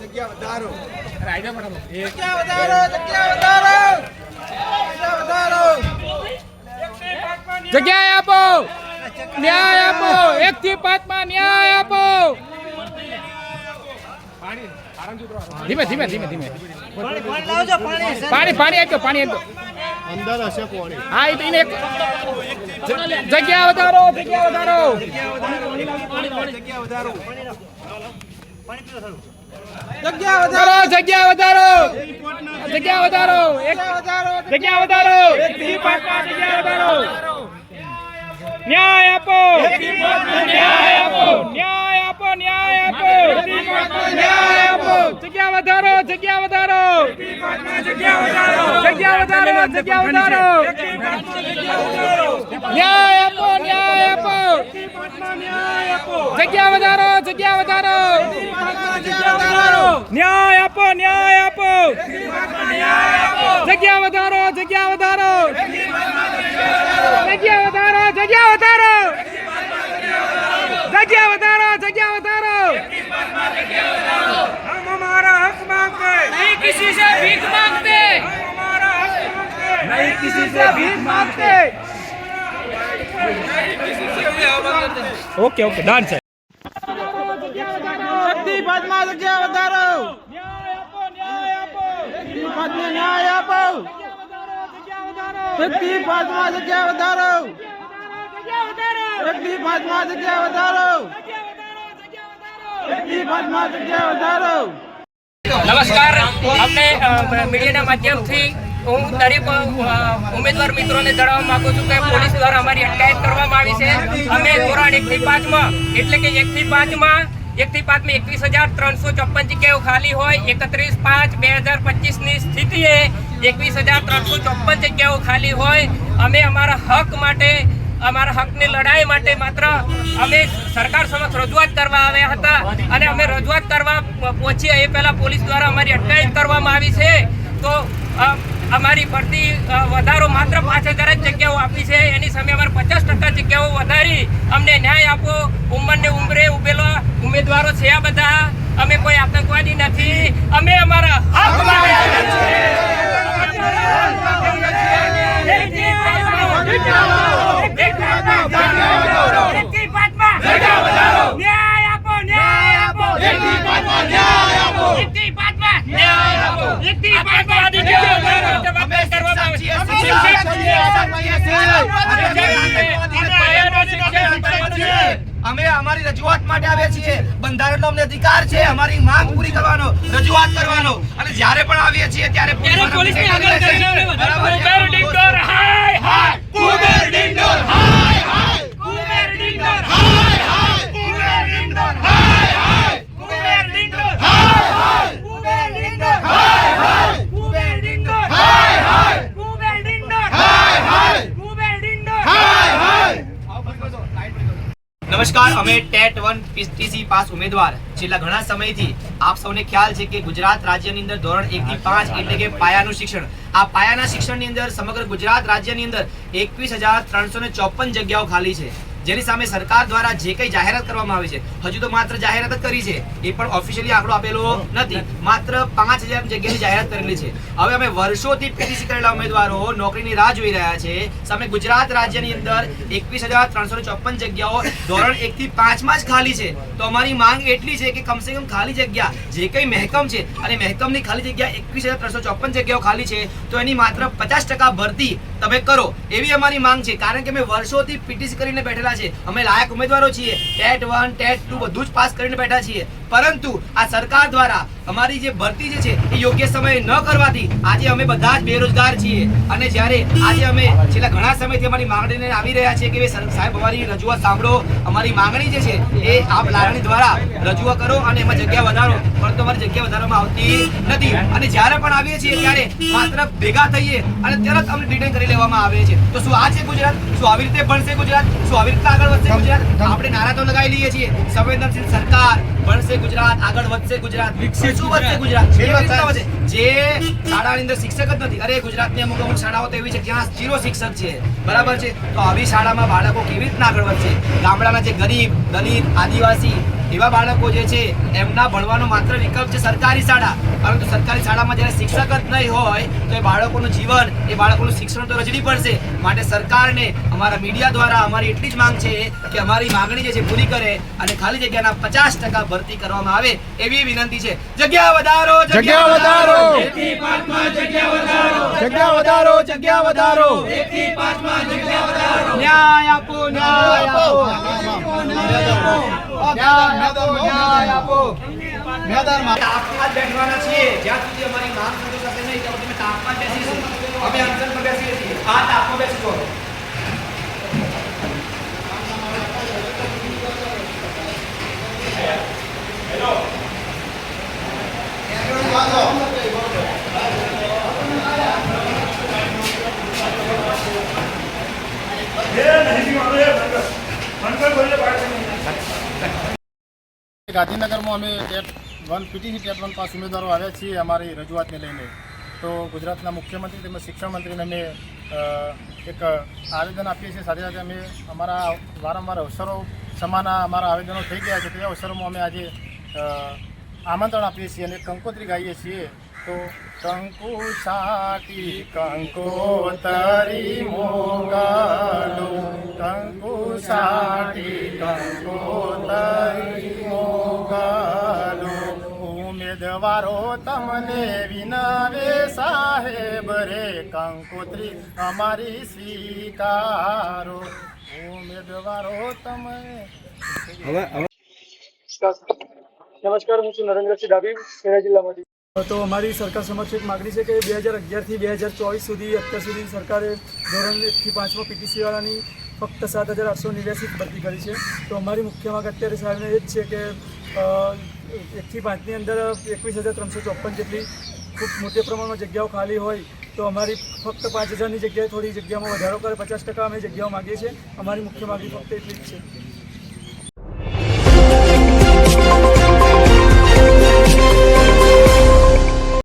જગ્યા વધારો. જગ્યા વધારો જગ્યા વધારો. જગ્યા આપો. ન્યાય આપો. એક થી પાંચમાં ન્યાય આપો ધીમે ધીમે ધીમે ધીમે. પાણી પાણી આપ્યો પાણી આપ્યો. અંદર હશે કોણી હા એ એક જગ્યા વધારો જગ્યા વધારો. જગ્યા વધારો. જગ્યા વધારો જગ્યા વધારો. એક વધારો. જગ્યા વધારો. જગ્યા વધારો. ન્યાય આપો. ન્યાય આપો. ન્યાય આપો ન્યાય આપો. ન્યાય આપો. જગ્યા વધારો જગ્યા વધારો. જગ્યા વધારો જગ્યા વધારો ન્યાય આપો ન્યાય આપો જગ્યા વધારો જગ્યા વધારો ન્યાય આપો ન્યાય આપો જગ્યા વધારો જગ્યા વધારો જગ્યા વધારો જગ્યા વધારો જગ્યા વધારો જગ્યા વધારો किसी से भीख मांगते हम हमारा हक मांगते नहीं किसी से भीख मांगते ઓકે ઓકે ડન છે શક્તિ પદમાં જગ્યા વધારો શક્તિ પદમાં ન્યાય આપો શક્તિ પદમાં જગ્યા વધારો શક્તિ પદમાં જગ્યા વધારો શક્તિ પદમાં જગ્યા વધારો નમસ્કાર. અમને મીડિયાના માધ્યમથી હું દરેક ઉમેદવાર મિત્રોને જણાવવા માંગુ છું કે પોલીસ દ્વારા અમારી અટકાયત કરવામાં આવી છે. અમે ધોરણ એક થી પાંચમાં, એટલે કે એક થી પાંચમાં એક થી પાંચમાં એકવીસ હજાર ત્રણસો ચોપન જગ્યાઓ ખાલી હોય, એકત્રીસ પાંચ બે હજાર પચીસની સ્થિતિએ એકવીસ હજાર ત્રણસો ચોપન જગ્યાઓ ખાલી હોય. અમે અમારા હક માટે અમારા હકની લડાઈ માટે માત્ર અમે સરકાર સમક્ષ રજૂઆત કરવા આવ્યા હતા અને અમે રજૂઆત કરવા પહોંચી એ પહેલાં પોલીસ દ્વારા અમારી અટકાયત કરવામાં આવી છે. તો અમારી ભરતી વધારો માત્ર પાંચ હજાર જ જગ્યાઓ આપી છે. એની સામે અમારે પચાસ ટકા જગ્યાઓ વધારી અમને ન્યાય આપો. ઉંમરને ઉંમરે ઉભેલા. ઉમેદવારો છે આ બધા. અમે કોઈ આતંકવાદી નથી. અમે અમારા હક અમે અમારી રજૂઆત માટે આવ્યા છીએ. બંધારણનો અમને અધિકાર છે. અમારી માંગ પૂરી કરવાનો રજૂઆત કરવાનો. અને જ્યારે પણ આવીએ છીએ ત્યારે આગળ બરાબર. નમસ્કાર અમે ટેટ વન પીટીસી પાસ ઉમેદવાર છેલ્લા ઘણા સમયથી આપ સૌને ખ્યાલ છે કે ગુજરાત રાજ્યની અંદર ધોરણ એક થી પાંચ એટલે કે પાયાનું શિક્ષણ. આ પાયાના શિક્ષણની અંદર સમગ્ર ગુજરાત રાજ્યની અંદર એકવીસ હજાર ત્રણસો ને ચોપન જગ્યાઓ ખાલી છે. જેની સામે સરકાર દ્વારા જે કંઈ જાહેરાત કરવામાં આવી છે, હજુ તો માત્ર જાહેરાત જ કરી છે, એ પણ ઓફિશિયલી આંકડો આપેલો નથી. માત્ર પાંચ હજાર જગ્યાની જાહેરાત કરેલી છે. હવે અમે વર્ષોથી પીટીસી કરેલા ઉમેદવારો નોકરીની રાહ જોઈ રહ્યા છે. સામે ગુજરાત રાજ્યની અંદર એકવીસ હજાર ત્રણસો ચોપન જગ્યાઓ, ધોરણ એક થી પાંચમાં જ ખાલી છે. તો અમારી માંગ એટલી છે કે કમસે કમ ખાલી જગ્યા, જે કંઈ મહેકમ છે, અને મહેકમની ખાલી જગ્યા એકવીસ હજાર ત્રણસો ચોપન જગ્યાઓ ખાલી છે, તો એની માત્ર પચાસ ટકા ભરતી તમે કરો, એવી અમારી માંગ છે. કારણ કે અમે વર્ષોથી પીટીસી કરીને બેઠેલા છે અમે લાયક ઉમેદવારો છીએ. ટેટ વન ટેટ ટુ બધું જ પાસ કરીને બેઠા છીએ. પરંતુ આ સરકાર દ્વારા અમારી જે ભરતી જે છે એ યોગ્ય સમયે ન કરવાથી આજે અમે બધા જ બેરોજગાર છીએ. અને જ્યારે આજે અમે છેલ્લા ઘણા સમયથી અમારી માંગણીને આવી રહ્યા છીએ કે સાહેબ અમારી રજૂઆત સાંભળો. અમારી માંગણી જે છે એ આપ લાગણી દ્વારા રજૂઆત કરો અને એમાં જગ્યા વધારો. પરંતુ અમારી જગ્યા વધારવામાં આવતી નથી. અને જ્યારે પણ આવીએ છીએ ત્યારે માત્ર ભેગા થઈએ અને તરત અમને ડિટેન કરી લેવામાં આવે છે. તો શું આ છે ગુજરાત? શું આવી રીતે ભણશે ગુજરાત? શું આવી રીતે આગળ વધશે ગુજરાત? આપણે નારા તો લગાવી લઈએ છીએ. સંવેદનશીલ સરકાર ભણશે ગુજરાત આગળ વધશે ગુજરાત વિકસે શું વધશે ગુજરાત. જે શાળાની અંદર શિક્ષક જ નથી. અરે ગુજરાતની અમુક અમુક શાળાઓ તો એવી છે જ્યાં જીરો શિક્ષક છે. બરાબર છે? તો આવી શાળામાં બાળકો કેવી રીતના આગળ વધશે? ગામડાના જે ગરીબ દલિત આદિવાસી એવા બાળકો જે છે એમના ભણવાનો માત્ર વિકલ્પ છે સરકારી શાળા. પરંતુ સરકારી શાળામાં જ્યારે શિક્ષક જ નહીં હોય તો એ બાળકોનું જીવન એ બાળકોનું શિક્ષણ તો રજડી પડશે. માટે સરકારને અમારા મીડિયા દ્વારા અમારી એટલી જ માંગ છે કે અમારી માંગણી જે છે પૂરી કરે અને ખાલી જગ્યાના પચાસ ટકા ભરતી કરવામાં આવે એવી વિનંતી છે. જગ્યા વધારો જગ્યા વધારો. જગ્યા વધારો. જગ્યા વધારો ન્યાય આપો ન્યાય આપો. ન્યાય આપો ન્યાય આપો. તાપમાં જ બેઠવાના છીએ. જ્યાં સુધી અમારી માંગ પૂરી થશે નહીં ત્યાં સુધી અમે બેસીશું. પર બેસીએ છીએ. આ તાપમાં બેસીશું ગાંધીનગરમાં અમે TET one PTC TET one pass ઉમેદવારો આવ્યા છીએ અમારી રજૂઆતને લઈને. તો ગુજરાતના મુખ્યમંત્રી તેમજ શિક્ષણ મંત્રીને અમે એક આવેદન આપીએ છીએ. સાથે સાથે અમે અમારા વારંવાર અવસરો, સમાના અમારા આવેદનો થઈ ગયા છે. તે અવસરોમાં અમે આજે આમંત્રણ આપીએ છીએ અને કંકોત્રી ગાઈએ છીએ. તો કંકુ સાટી કંકોતરી મોગાલો ઉમેદવારો તમને વિનાવે સાહેબ રે કંકોત્રી અમારી સ્વીકારો. ઉમેદવારો તમે. નમસ્કાર હું છું નરેન્દ્રસિંહ ડાભી ખેડા જિલ્લામાંથી. તો અમારી સરકાર સમક્ષ એક માગણી છે કે બે હજાર અગિયારથી બે હજાર ચોવીસ સુધી અત્યાર સુધી સરકારે ધોરણ એકથી પાંચમાં પીટીસીવાળાની ફક્ત સાત હજાર આઠસો નેવ્યાસી ભરતી કરી છે. તો અમારી મુખ્ય માગ અત્યારે સાહેબને એ જ છે કે એકથી પાંચની અંદર એકવીસ હજાર ત્રણસો ચોપન જેટલી ખૂબ મોટી પ્રમાણમાં જગ્યાઓ ખાલી હોય તો અમારી ફક્ત પાંચ હજારની જગ્યાએ થોડી જગ્યામાં વધારો કરે. પચાસ ટકા અમે જગ્યાઓ માગીએ છીએ. અમારી મુખ્ય માગણી ફક્ત એટલી જ છે.